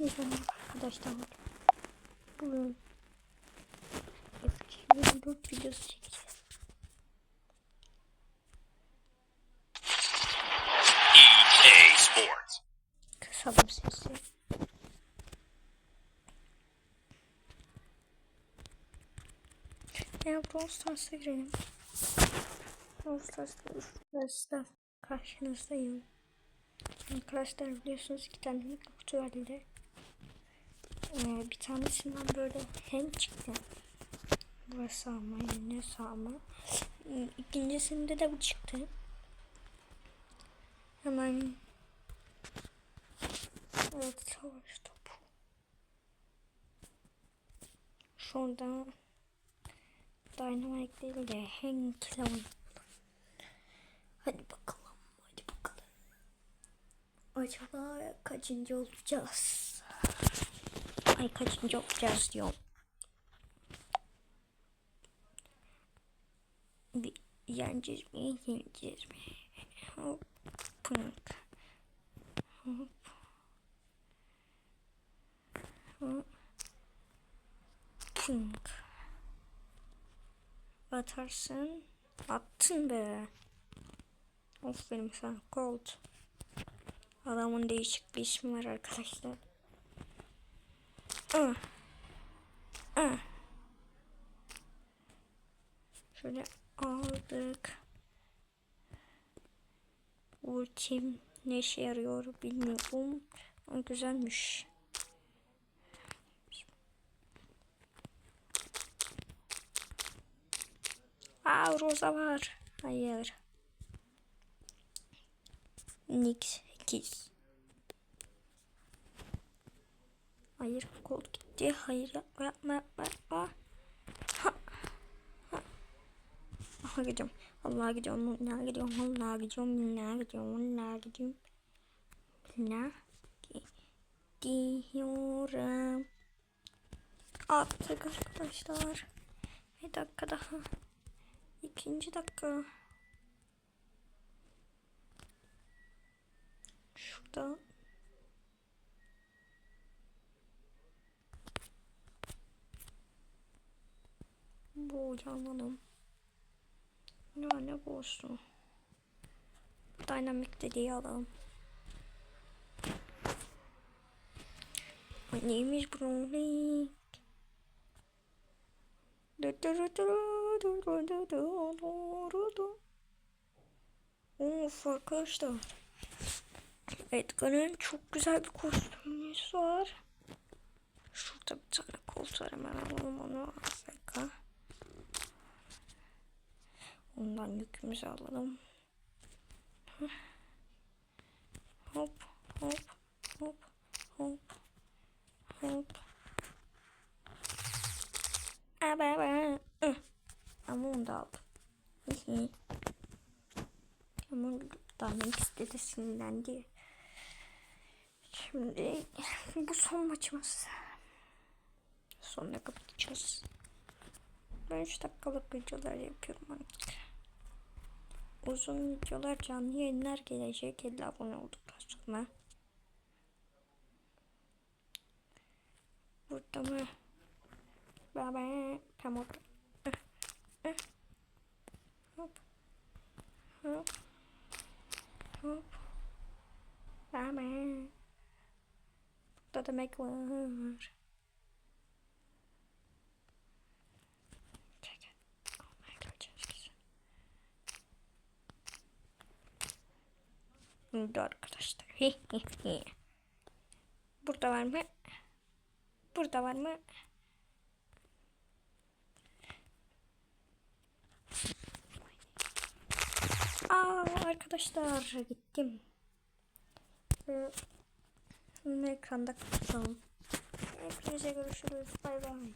Merhaba arkadaşlar. Bugün F24 videosu çekeceğiz. EA Sports. Kısalım sesi. Ya Brawl Stars'a girelim. Brawl Stars'ta Stars'ta karşınızdayım. Arkadaşlar biliyorsunuz iki tane kutu verdi. Ee, bir tanesinden böyle hem çıktı. Burası sağma, yine sağma. Ee, İkincisinde de bu çıktı. Hemen Evet savaş topu. Şurada Dynamite değil de Hank. Hadi bakalım. Hadi bakalım. Acaba kaçıncı olacağız? Ay kaçıncı olacağız diyorum. Bir yeneceğiz mi? Yeneceğiz mi? Hop. Punk. Hop. Hop. Punk. Atarsın. Attın be. Aferin sana. Colt. Adamın değişik bir ismi var arkadaşlar. Şöyle aldık. Ultim ne işe yarıyor bilmiyorum. Ama güzelmiş. Aa Rosa var. Hayır. Nix 8. Hayır kol gitti. Hayır yapma yapma yapma. yapma. Ha. Ha. Aha gidiyorum. Allah'a gidiyorum. Allah'a gidiyorum. Allah'a gidiyorum. Allah'a gidiyorum. Allah'a gidiyorum. Allah'a gidiyorum. Attık arkadaşlar. Bir dakika daha. İkinci dakika. Şurada. Bu yanalım. Ya ne bu olsun. Dynamic dediği alalım. My name is Brownie. Of arkadaşlar. Edgar'ın çok güzel bir kostümümüz var. Şurada bir tane kolt var hemen alalım onu. Afrika. Ondan yükümüzü alalım. Hop hop hop hop hop. Aba aba. Ama onu da aldım. Ama Diamond istedi sinirlendi. Şimdi bu son maçımız. Sonuna kapatacağız. Ben 3 dakikalık videolar yapıyorum artık. Uzun videolar canlı yayınlar gelecek 50 abone olduktan sonra. Burada mı? Baba tamam. Hop. Hop. Hop. Baba. Burada demek var. Burada arkadaşlar. Burada var mı? Burada var mı? Aa arkadaşlar gittim. Ekranda kapatalım. Hepinize görüşürüz. Bay bay.